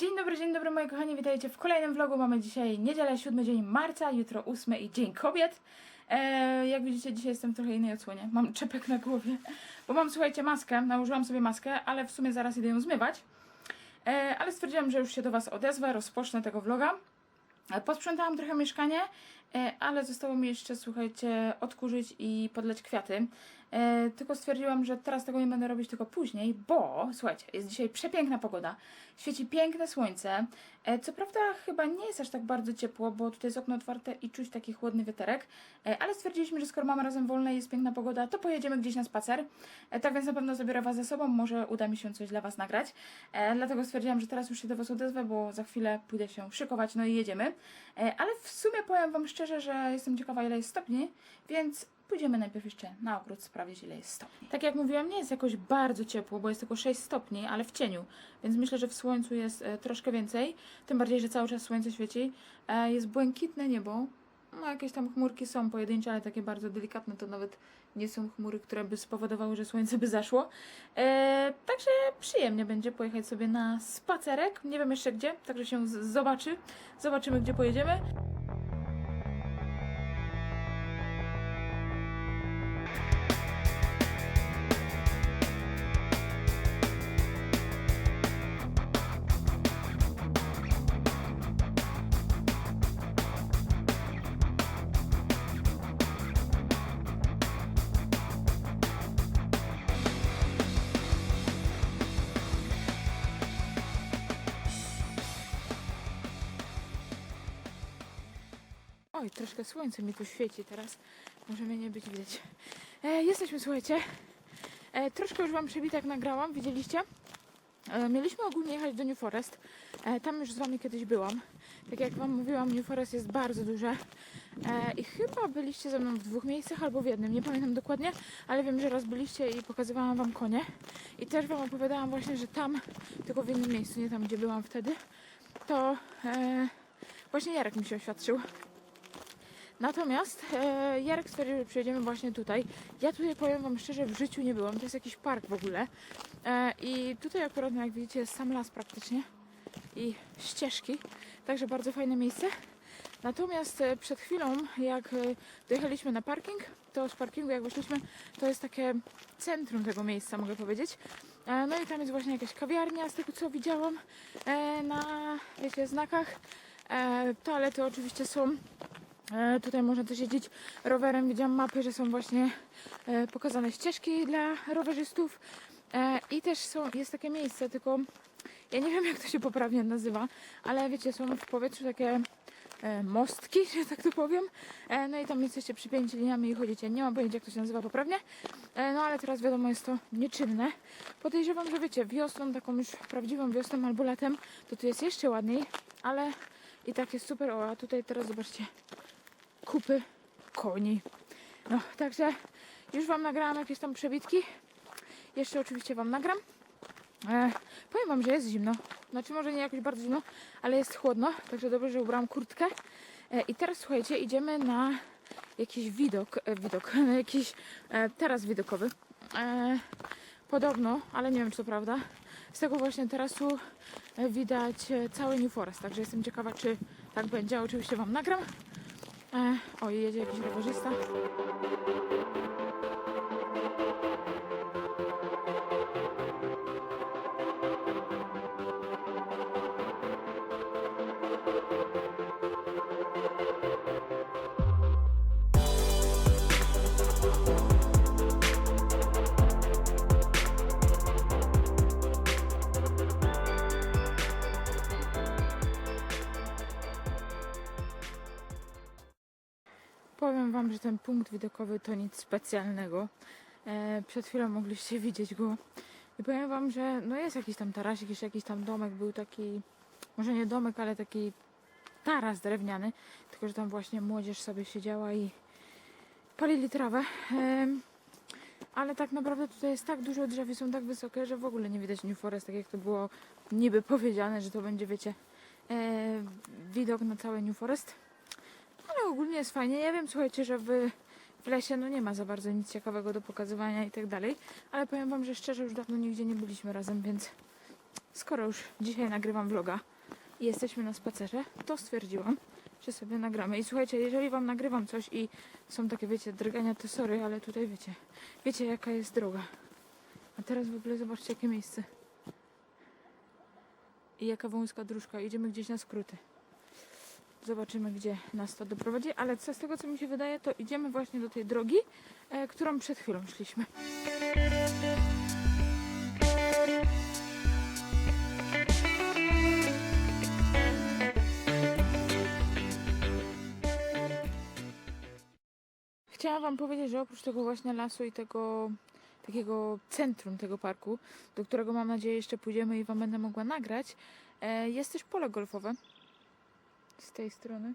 Dzień dobry, dzień dobry moi kochani, witajcie w kolejnym vlogu. Mamy dzisiaj niedzielę, 7 dzień marca, jutro 8 i Dzień Kobiet. E, jak widzicie, dzisiaj jestem w trochę innej odsłonie. Mam czepek na głowie, bo mam, słuchajcie, maskę, nałożyłam sobie maskę, ale w sumie zaraz idę ją zmywać. E, ale stwierdziłam, że już się do Was odezwę, rozpocznę tego vloga. E, Posprzątałam trochę mieszkanie, ale zostało mi jeszcze, słuchajcie, odkurzyć i podleć kwiaty. E, Tylko stwierdziłam, że teraz tego nie będę robić, tylko później, bo słuchajcie, jest dzisiaj przepiękna pogoda. Świeci piękne słońce. E, Co prawda chyba nie jest aż tak bardzo ciepło, bo tutaj jest okno otwarte i czuć taki chłodny wiaterek, E, ale stwierdziliśmy, że skoro mamy razem wolne i jest piękna pogoda, to pojedziemy gdzieś na spacer. E, Tak więc na pewno zabiorę Was ze sobą, może uda mi się coś dla Was nagrać. E, Dlatego stwierdziłam, że teraz już się do Was odezwę, bo za chwilę pójdę się szykować, no i jedziemy. E, Ale w sumie powiem Wam szczerze, że jestem ciekawa ile jest stopni, więc pójdziemy najpierw jeszcze na ogród sprawdzić ile jest stopni. Tak jak mówiłam, nie jest jakoś bardzo ciepło, bo jest tylko 6 stopni, ale w cieniu, więc myślę, że w słońcu jest e, troszkę więcej, tym bardziej, że cały czas słońce świeci. E, Jest błękitne niebo, no jakieś tam chmurki są pojedyncze, ale takie bardzo delikatne, to nawet nie są chmury, które by spowodowały, że słońce by zaszło. E, także przyjemnie będzie pojechać sobie na spacerek. Nie wiem jeszcze gdzie, także się zobaczy. Zobaczymy, gdzie pojedziemy. Troszkę słońce mi tu świeci teraz. Może mnie nie być widać. E, jesteśmy, słuchajcie. E, troszkę już Wam przebitek nagrałam, widzieliście? E, mieliśmy ogólnie jechać do New Forest. E, tam już z Wami kiedyś byłam. Tak jak Wam mówiłam, New Forest jest bardzo duże. E, I chyba byliście ze mną w dwóch miejscach albo w jednym. Nie pamiętam dokładnie, ale wiem, że raz byliście i pokazywałam Wam konie. I też Wam opowiadałam właśnie, że tam, tylko w innym miejscu, nie tam, gdzie byłam wtedy, to e, właśnie Jarek mi się oświadczył. Natomiast e, Jarek stwierdził, że przyjedziemy właśnie tutaj. Ja tutaj powiem Wam szczerze, w życiu nie byłam. To jest jakiś park w ogóle. E, I tutaj akurat, no jak widzicie, jest sam las praktycznie. I ścieżki. Także bardzo fajne miejsce. Natomiast e, przed chwilą, jak e, dojechaliśmy na parking, to z parkingu jak wyszliśmy, to jest takie centrum tego miejsca, mogę powiedzieć. E, no i tam jest właśnie jakaś kawiarnia, z tego co widziałam na, wiecie, znakach. Toalety oczywiście są E, Tutaj można też jeździć rowerem. Widziałam mapy, że są właśnie e, pokazane ścieżki dla rowerzystów. E, I też są, jest takie miejsce, tylko ja nie wiem jak to się poprawnie nazywa, ale wiecie, są w powietrzu takie mostki, że tak to powiem. No i tam jesteście przypięci liniami i chodzicie. Nie mam pojęcia jak to się nazywa poprawnie. No ale teraz wiadomo jest to nieczynne. Podejrzewam, że wiecie, wiosną, taką już prawdziwą wiosną albo latem, to tu jest jeszcze ładniej, ale i tak jest super. O, a tutaj teraz zobaczcie, kupy koni. No, także już Wam nagrałam jakieś tam przebitki. Jeszcze oczywiście Wam nagram. E, powiem Wam, że jest zimno. Znaczy może nie jakoś bardzo zimno, ale jest chłodno. Także dobrze, że ubrałam kurtkę. E, I teraz słuchajcie, idziemy na jakiś widok, e, widok, na jakiś e, widokowy. E, podobno, ale nie wiem czy to prawda. Z tego właśnie tarasu e, widać e, cały New Forest. Także jestem ciekawa, czy tak będzie. Oczywiście Wam nagram. E, o, jedzie jakiś rowerzysta. Ten punkt widokowy to nic specjalnego. E, przed chwilą mogliście widzieć go. I powiem Wam, że no jest jakiś tam tarasik, jeszcze jakiś tam domek, był taki, może nie domek, ale taki taras drewniany. Tylko, że tam właśnie młodzież sobie siedziała i palili trawę. Em, ale tak naprawdę tutaj jest tak dużo drzew i są tak wysokie, że w ogóle nie widać New Forest, tak jak to było niby powiedziane, że to będzie, wiecie, e, widok na całe New Forest. Ogólnie jest fajnie. Ja wiem, słuchajcie, że w, w lesie no nie ma za bardzo nic ciekawego do pokazywania i tak dalej, ale powiem Wam, że szczerze już dawno nigdzie nie byliśmy razem, więc skoro już dzisiaj nagrywam vloga i jesteśmy na spacerze, to stwierdziłam, że sobie nagramy. I słuchajcie, jeżeli wam nagrywam coś i są takie, wiecie, drgania, to sorry, ale tutaj wiecie, wiecie jaka jest droga. A teraz w ogóle zobaczcie jakie miejsce. I jaka wąska dróżka. Idziemy gdzieś na skróty. Zobaczymy, gdzie nas to doprowadzi, ale co z tego, co mi się wydaje, to idziemy właśnie do tej drogi, e, którą przed chwilą szliśmy. Chciałam Wam powiedzieć, że oprócz tego właśnie lasu i tego takiego centrum tego parku, do którego mam nadzieję jeszcze pójdziemy i Wam będę mogła nagrać, e, jest też pole golfowe z tej strony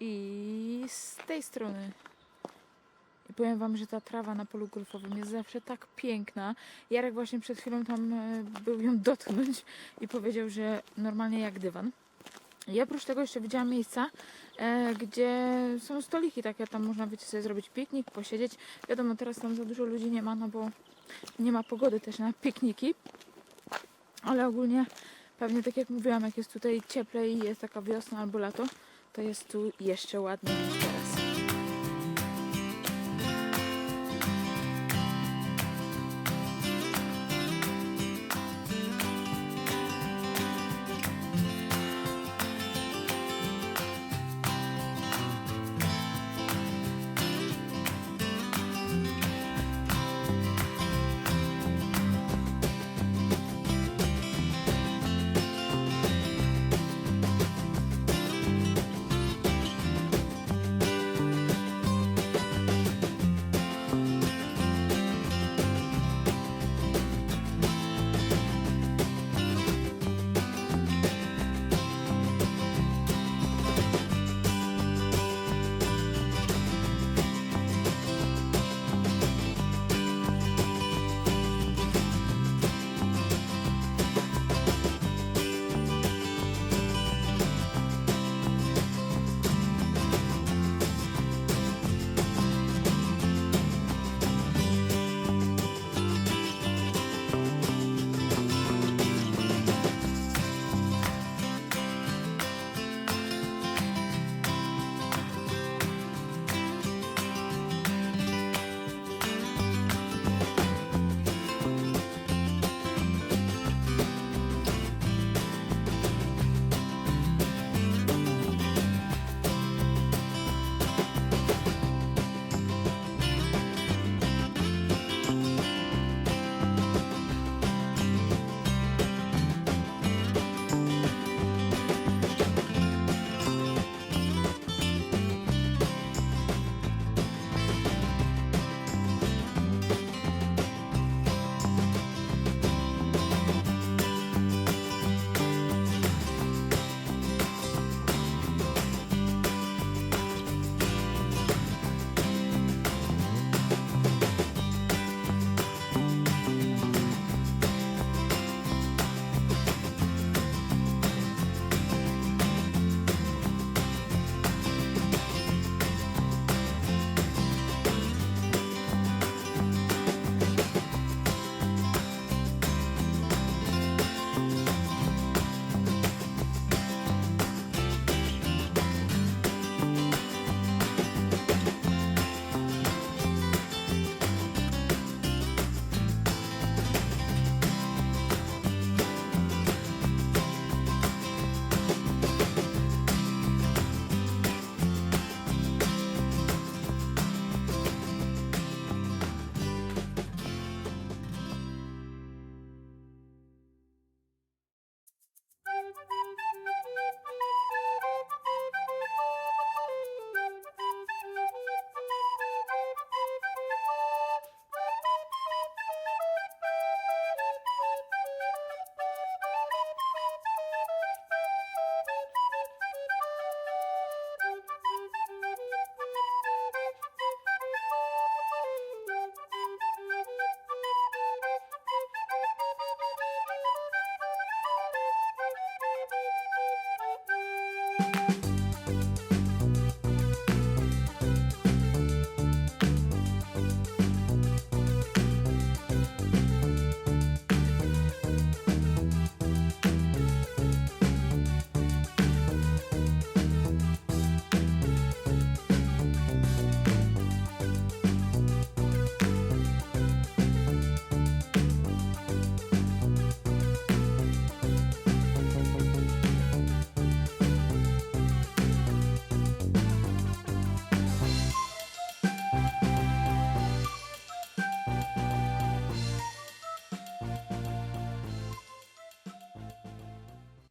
i z tej strony. I powiem Wam, że ta trawa na polu golfowym jest zawsze tak piękna. Jarek właśnie przed chwilą tam e, był ją dotknąć i powiedział, że normalnie jak dywan. I oprócz tego jeszcze widziałam miejsca, e, gdzie są stoliki takie, tam można wiecie, sobie zrobić piknik, posiedzieć. Wiadomo, teraz tam za dużo ludzi nie ma, no bo nie ma pogody też na pikniki. Ale ogólnie pewnie tak jak mówiłam, jak jest tutaj cieplej i jest taka wiosna albo lato, to jest tu jeszcze ładniej you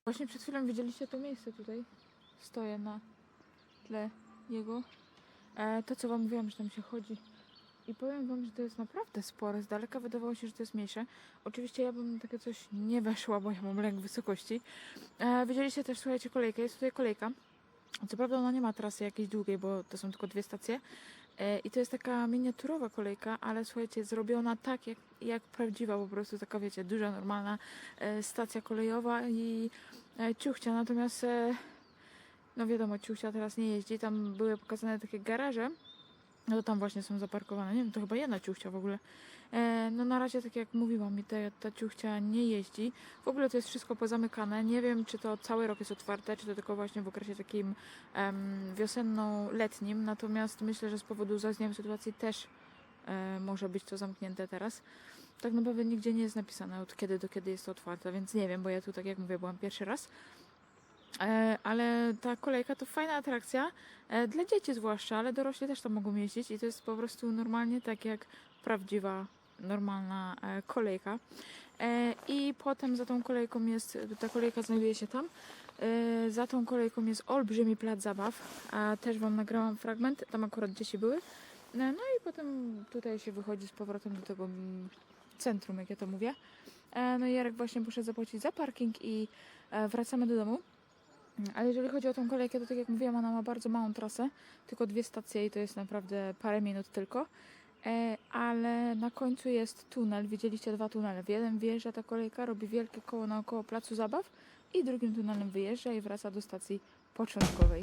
Właśnie przed chwilą widzieliście to miejsce tutaj. Stoję na tle jego. E, to co wam mówiłam, że tam się chodzi. I powiem wam, że to jest naprawdę spore. Z daleka wydawało się, że to jest mniejsze. Oczywiście ja bym takie coś nie weszła, bo ja mam lęk wysokości. E, widzieliście też, słuchajcie, kolejkę. Jest tutaj kolejka. Co prawda ona nie ma trasy jakiejś długiej, bo to są tylko dwie stacje. E, I to jest taka miniaturowa kolejka, ale słuchajcie, zrobiona tak jak, jak prawdziwa, po prostu taka wiecie, duża, normalna e, stacja kolejowa i e, ciuchcia. Natomiast no wiadomo, ciuchcia teraz nie jeździ. Tam były pokazane takie garaże. No to tam właśnie są zaparkowane. Nie wiem, to chyba jedna ciuchcia w ogóle. E, no na razie, tak jak mówiłam, mi ta, ta ciuchcia nie jeździ. W ogóle to jest wszystko pozamykane. Nie wiem, czy to cały rok jest otwarte, czy to tylko właśnie w okresie takim em, wiosenno-letnim. Natomiast myślę, że z powodu zaistniałej sytuacji też e, może być to zamknięte teraz. Tak naprawdę nigdzie nie jest napisane od kiedy do kiedy jest to otwarte, więc nie wiem, bo ja tu, tak jak mówię, byłam pierwszy raz. E, ale ta kolejka to fajna atrakcja, dla dzieci zwłaszcza, ale dorośli też tam mogą jeździć i to jest po prostu normalnie tak jak prawdziwa, normalna e, kolejka. E, I potem za tą kolejką jest, ta kolejka znajduje się tam, e, za tą kolejką jest olbrzymi plac zabaw, a też Wam nagrałam fragment, tam akurat dzieci były. No, i potem tutaj się wychodzi z powrotem do tego mm, centrum, jak ja to mówię. No i Jarek właśnie poszedł zapłacić za parking i wracamy do domu. Ale jeżeli chodzi o tą kolejkę, to tak jak mówiłam, ona ma bardzo małą trasę, tylko dwie stacje i to jest naprawdę parę minut tylko. E, ale na końcu jest tunel, widzieliście dwa tunele. W jeden wjeżdża ta kolejka, robi wielkie koło naokoło placu zabaw i drugim tunelem wyjeżdża i wraca do stacji początkowej.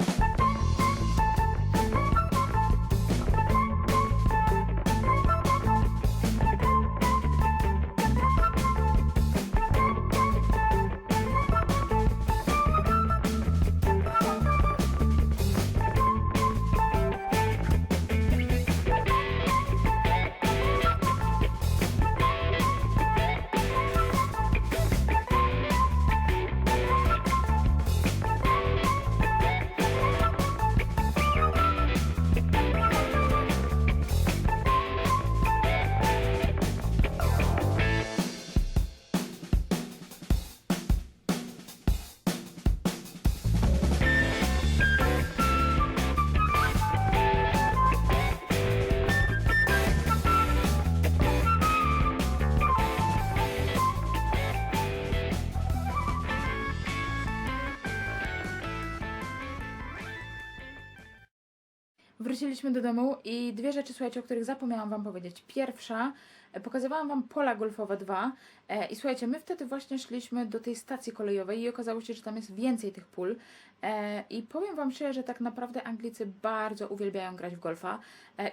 Wróciliśmy do domu i dwie rzeczy, słuchajcie, o których zapomniałam Wam powiedzieć. Pierwsza, e, pokazywałam Wam pola golfowe 2 e, i słuchajcie, my wtedy właśnie szliśmy do tej stacji kolejowej i okazało się, że tam jest więcej tych pól e, i powiem Wam szczerze, że tak naprawdę Anglicy bardzo uwielbiają grać w golfa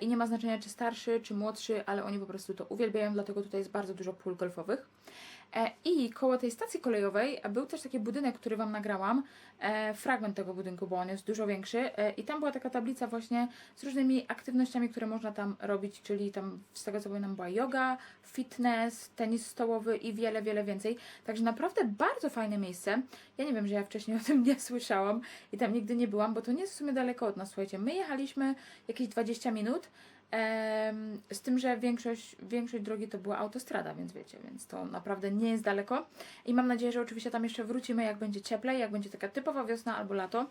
i nie ma znaczenia czy starszy, czy młodszy, ale oni po prostu to uwielbiają, dlatego tutaj jest bardzo dużo pól golfowych. E, I koło tej stacji kolejowej był też taki budynek, który Wam nagrałam, e, fragment tego budynku, bo on jest dużo większy e, i tam była taka tablica właśnie z różnymi aktywnościami, które można tam robić, czyli tam z tego co pamiętam była yoga, fitness, tenis stołowy i wiele, wiele więcej. Także naprawdę bardzo fajne miejsce. Ja nie wiem, że ja wcześniej o tym nie słyszałam i tam nigdy nie byłam, bo to nie jest w sumie daleko od nas, słuchajcie. My jechaliśmy jakieś 20 minut, z tym, że większość, większość drogi to była autostrada, więc wiecie, więc to naprawdę nie jest daleko. I mam nadzieję, że oczywiście tam jeszcze wrócimy, jak będzie cieplej, jak będzie taka typowa wiosna albo lato.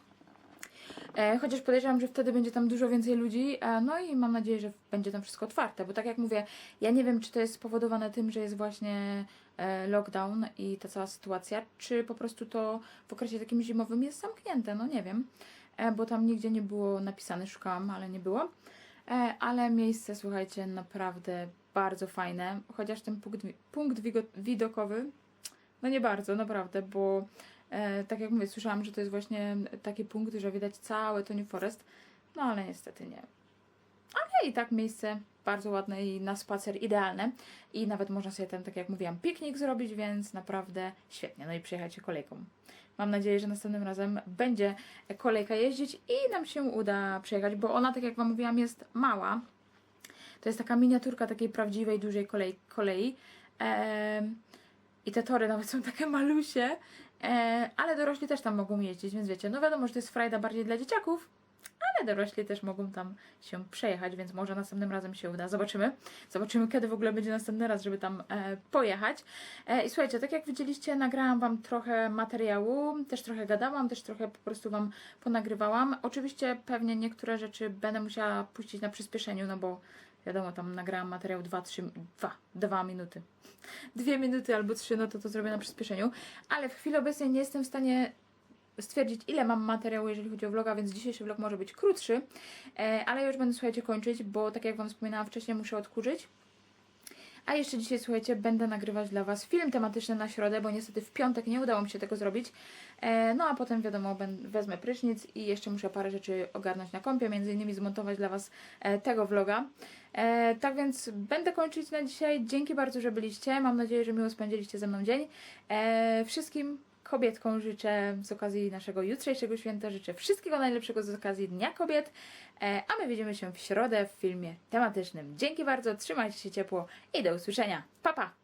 E, chociaż podejrzewam, że wtedy będzie tam dużo więcej ludzi, e, no i mam nadzieję, że będzie tam wszystko otwarte, bo tak jak mówię, ja nie wiem, czy to jest spowodowane tym, że jest właśnie e, lockdown i ta cała sytuacja, czy po prostu to w okresie takim zimowym jest zamknięte, no nie wiem, bo tam nigdzie nie było napisane, szukałam, ale nie było. E, ale miejsce, słuchajcie, naprawdę bardzo fajne, chociaż ten punkt, punkt widokowy, no nie bardzo, naprawdę, bo e, tak jak mówię, słyszałam, że to jest właśnie taki punkt, że widać całe to New Forest, no ale niestety nie. Ale i tak miejsce bardzo ładne i na spacer idealne i nawet można sobie tam, tak jak mówiłam, piknik zrobić, więc naprawdę świetnie, no i przyjechajcie kolejką. Mam nadzieję, że następnym razem będzie kolejka jeździć i nam się uda przejechać, bo ona, tak jak Wam mówiłam, jest mała. To jest taka miniaturka takiej prawdziwej, dużej kolei. kolei. Em, I te tory nawet są takie malusie, e, ale dorośli też tam mogą jeździć, więc wiecie, no wiadomo, że to jest frajda bardziej dla dzieciaków, ale dorośli też mogą tam się przejechać, więc może następnym razem się uda. Zobaczymy. Zobaczymy, kiedy w ogóle będzie następny raz, żeby tam e, pojechać. E, I słuchajcie, tak jak widzieliście, nagrałam Wam trochę materiału, też trochę gadałam, też trochę po prostu Wam ponagrywałam. Oczywiście pewnie niektóre rzeczy będę musiała puścić na przyspieszeniu, no bo wiadomo, tam nagrałam materiał 2, 3, 2, 2 minuty. Dwie minuty albo trzy, no to to zrobię na przyspieszeniu. Ale w chwili obecnej nie jestem w stanie stwierdzić, ile mam materiału, jeżeli chodzi o vloga, więc dzisiejszy vlog może być krótszy. E, ale już będę, słuchajcie, kończyć, bo tak jak Wam wspominałam wcześniej, muszę odkurzyć. A jeszcze dzisiaj, słuchajcie, będę nagrywać dla Was film tematyczny na środę, bo niestety w piątek nie udało mi się tego zrobić. E, no a potem, wiadomo, wezmę prysznic i jeszcze muszę parę rzeczy ogarnąć na kąpie, między innymi zmontować dla Was e, tego vloga. Tak więc będę kończyć na dzisiaj. Dzięki bardzo, że byliście. Mam nadzieję, że miło spędziliście ze mną dzień. Wszystkim kobietkom życzę z okazji naszego jutrzejszego święta, życzę wszystkiego najlepszego z okazji Dnia Kobiet, e, a my widzimy się w środę w filmie tematycznym. Dzięki bardzo, trzymajcie się ciepło i do usłyszenia. Pa, pa!